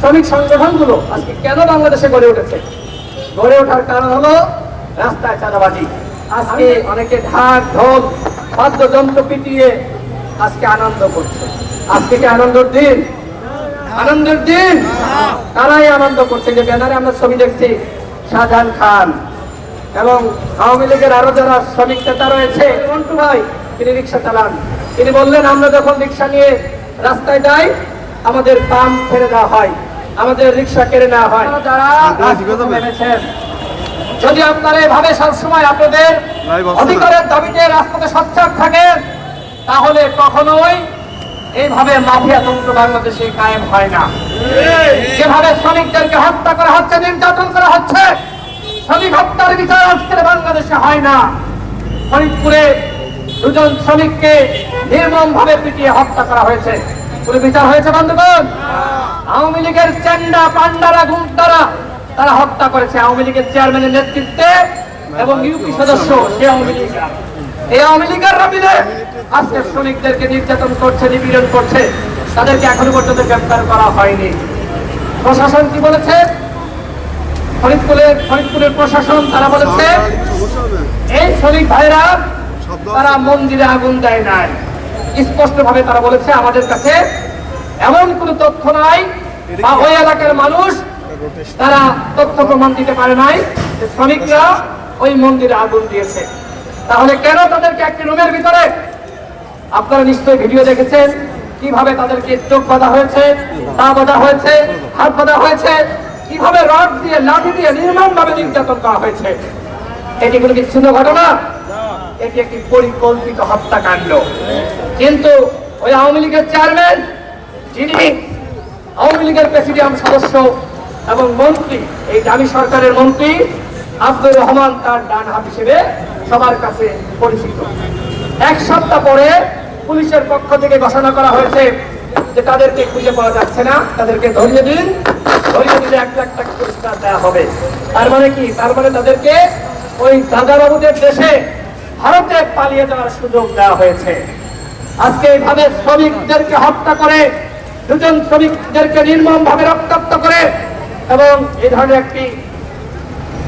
শ্রমিক সংগঠনগুলো আজকে কেন বাংলাদেশে গড়ে উঠেছে? গড়ে ওঠার কারণ হলো রাস্তায় চাঁদাবাজি। আজকে অনেকে ঢাক ঢোল বাদ্যযন্ত্র পিটিয়ে আজকে আনন্দ করছে। আজকে কি আনন্দের দিন? আনন্দের দিন? তারাই আনন্দ করছে। যে ব্যানারে আমরা ছবি দেখছি শাহজাহান খান। এবং আওয়ামী লীগের আরও যারা শ্রমিক নেতা রয়েছে মন্টু ভাই তিনি রিক্সা চালান। তিনি বললেন আমরা যখন রিক্সা নিয়ে রাস্তায় যাই আমাদের পাম্প ছেড়ে দেওয়া হয়। আমাদের রিক্সা কেড়ে নেওয়া হয়। যদি আপনারা এভাবে সবসময় আপনাদের? অধিকারের দাবিতে রাস্তাতে সচ্চার থাকেন তাহলে কখনোই এইভাবে মাফিয়া তন্ত্র বাংলাদেশে কায়েম হয় না। যেভাবে শ্রমিকদেরকে হত্যা করা হচ্ছে নির্যাতন করা হচ্ছে শ্রমিক হত্যার বিচার আজকের বাংলাদেশে হয় না। ফরিদপুরে দুজন শ্রমিককে নির্মম ভাবে পিটিয়ে হত্যা করা হয়েছে। পুরো বিচার হয়েছে, বন্ধুগণ। আওয়ামী লীগের চেন্ডা পান্ডারা গুন্ডারা তারা হত্যা করেছে আওয়ামী লীগের চেয়ারম্যানের নেতৃত্বে এবং ইউপি সদস্য সে আওয়ামী লীগ। এই আওয়ামী লীগের মিলে আজকে শ্রমিকদেরকে নির্যাতন করছে, নিপীড়ন করছে। তাদেরকে এখনও পর্যন্ত গ্রেপ্তার করা হয়নি। প্রশাসন কি বলেছে? ফরিদপুরের ফরিদপুরের প্রশাসন তারা বলেছে, এই শ্রমিক ভাইরা তারা মন্দিরে আগুন দেয় নাই। স্পষ্ট ভাবে তারা বলেছে, আমাদের কাছে এমন কোনো তথ্য নাই বা ওই এলাকার মানুষ তারা তথ্য প্রমাণ দিতে পারে নাই শ্রমিকরা ওই মন্দিরে আগুন দিয়েছে। তাহলে কেন তাদেরকে একটি রুমের ভিতরে? আপনারা নিশ্চয়ই ভিডিও দেখেছেন কীভাবে তাদেরকে চোখ বাঁধা হয়েছে, পা বাঁধা হয়েছে, হাত বাঁধা হয়েছে, কীভাবে রড দিয়ে, লাঠি দিয়ে নির্মম ভাবে নির্যাতন করা হয়েছে। এটি কোনো বিচ্ছিন্ন ঘটনা। এটি একটি পরিকল্পিত হত্যাকাণ্ড। কিন্তু ওই আওয়ামী লীগের চেয়ারম্যান, যিনি আওয়ামী লীগের প্রেসিডিয়াম সদস্য এবং মন্ত্রী, এই দামি সরকারের মন্ত্রী, আব্দুর রহমান তার ডান হাত হিসেবে সবার কাছে পরিচিত। এক সপ্তাহ পরে পুলিশের পক্ষ থেকে ঘোষণা করা হয়েছে যে তাদেরকে খুঁজে পাওয়া যাচ্ছে না, তাদেরকে ধরিয়ে দিন। ধরিয়ে দিলে এক লাখ টাকা পুরস্কার দেওয়া হবে। তার মানে কি? তার মানে তাদেরকে ওই দাদাবাবুদের দেশে ভারতে পালিয়ে যাওয়ার সুযোগ দেওয়া হয়েছে। আজকে এইভাবে শ্রমিকদেরকে হত্যা করে, দুজন শ্রমিকদেরকে নির্মম ভাবে রক্তাক্ত করে এবং এই ধরনের একটি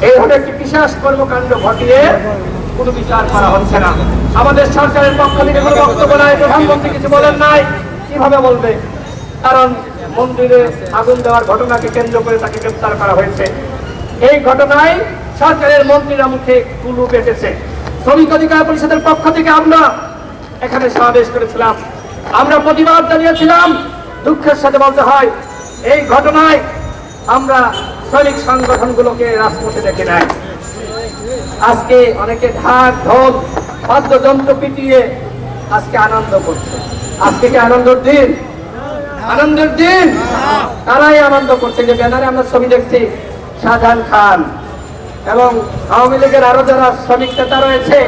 এই ধরনের একটি বিশেষ কর্মকাণ্ড ঘটিয়ে কোনো বিচার করা হচ্ছে না। আমাদের সরকারের পক্ষ থেকে কোনো বক্তব্য নাই, প্রধানমন্ত্রী কিছু বলেন নাই, কীভাবে বলবে? কারণ মন্দিরে আগুন দেওয়ার ঘটনাকে কেন্দ্র করে তাকে গ্রেপ্তার করা হয়েছে। এই ঘটনায় সরকারের মন্ত্রীরা মুখে কুলু পেটেছে। শ্রমিক অধিকার পরিষদের পক্ষ থেকে আমরা এখানে সমাবেশ করেছিলাম। আমরা প্রতিবাদ জানিয়েছিলাম, দুঃখের সাথে বলতে হয়, এই ঘটনায় আমরা শ্রমিক সংগঠনগুলোকে রাজপথে দেখে নাই। আজকে অনেকে ঢাক, ঢোল, বাদ্যযন্ত্র পিটিয়ে আজকে আনন্দ করছে। আজকে কি আনন্দের দিন? আনন্দের দিন? তারাই আনন্দ করছে। যে ব্যানারে আমরা ছবি দেখছি, শাহজাহান খান। এবং আওয়ামী লীগের আরও যারা শ্রমিক নেতা রয়েছে,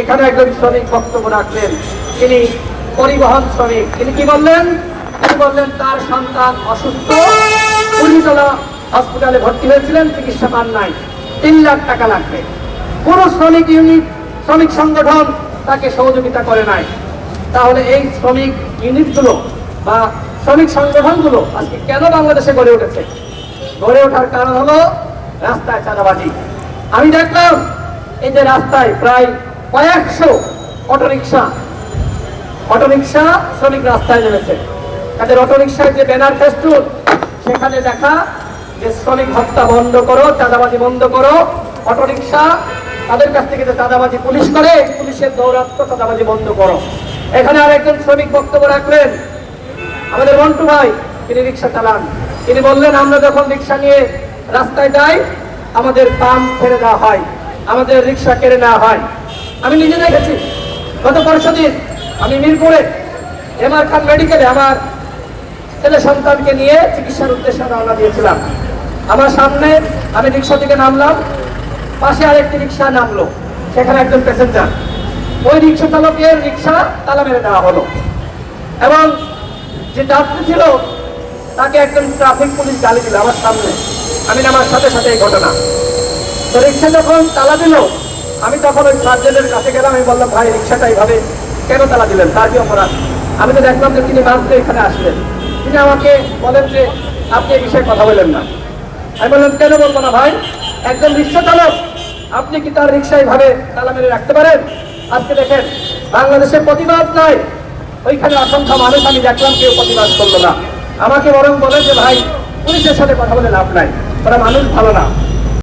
এখানে একজন শ্রমিক বক্তব্য রাখলেন। তিনি পরিবহন শ্রমিক। তিনি কি বললেন? তিনি বললেন, তার সন্তান অসুস্থ। কুড়িতলা হসপিটালে ভর্তি হয়েছিলেন, চিকিৎসা পান নাই। তিন লাখ টাকা লাগবে। কোন শ্রমিক ইউনিট, শ্রমিক সংগঠন তাকে সহযোগিতা করে নাই। তাহলে এই শ্রমিক ইউনিটগুলো বা শ্রমিক সংগঠনগুলো আজকে কেন বাংলাদেশে গড়ে উঠেছে? গড়ে ওঠার কারণ হলো রাস্তায় চাঁদাবাজি। আমি দেখলাম এই যে রাস্তায় প্রায় কয়েকশো অটোরিকশা। অটোরিকশা শ্রমিক রাস্তায় নেমেছে। তাদের অটোরিকশায় যে ব্যানার ফেস্টুন সেখানে দেখা যে শ্রমিক হত্যা বন্ধ করো, চাঁদাবাজি বন্ধ করো। অটোরিকশা তাদের কাছ থেকে যে চাঁদাবাজি পুলিশ করে পুলিশের দৌরাত্ম চাঁদাবাজি বন্ধ করো। এখানে আর একজন শ্রমিক বক্তব্য রাখলেন। আমাদের মন্টু ভাই, তিনি রিক্সা চালান। তিনি বললেন, আমরা যখন রিক্সা নিয়ে রাস্তায় যাই, আমাদের পাম্প ছেড়ে দেওয়া হয়, আমাদের রিক্সা কেড়ে নেওয়া হয়। আমি নিজে দেখেছি, গত পরশু দিন আমি মিরপুরে এমআর খান মেডিকেলে আমার ছেলে সন্তানকে নিয়ে চিকিৎসার উদ্দেশ্যে রওনা দিয়েছিলাম। আমার সামনে আমি রিক্সা থেকে নামলাম, পাশে আরেকটি রিক্সা নামলো, সেখানে একজন প্যাসেঞ্জার। ওই রিক্সা চালকের রিক্সা তালা মেরে দেওয়া হলো। এবং যে যাত্রী ছিল তাকে একজন ট্রাফিক পুলিশ গালি দিল আমার সামনে। আমি আমার সাথে সাথে এই ঘটনা। তো রিক্সা যখন তালা দিল, আমি তখন ওই সার্জেন্টের কাছে গেলাম, আমি বললাম, ভাই, রিক্সাটা এইভাবে কেন তালা দিলেন? তার কি অপরাধ? আমি তো দেখলাম যে তিনি বাঁচতে এখানে আসলেন। তিনি আমাকে বলেন যে, আপনি এই বিষয়ে কথা বলেন না। আমি বললাম, কেন বলব না ভাই? একজন রিক্সা চালক, আপনি কি তার রিক্সা এইভাবে তালা মেরে রাখতে পারেন? আজকে দেখেন, বাংলাদেশে প্রতিবাদ নাই। ওইখানে অসংখ্য মানুষ, আমি দেখলাম কেউ প্রতিবাদ করল না। আমাকে বরং বলে যে, ভাই, পুলিশের সাথে কথা বলে লাভ নাই। ওরা মানুষ ভালো না।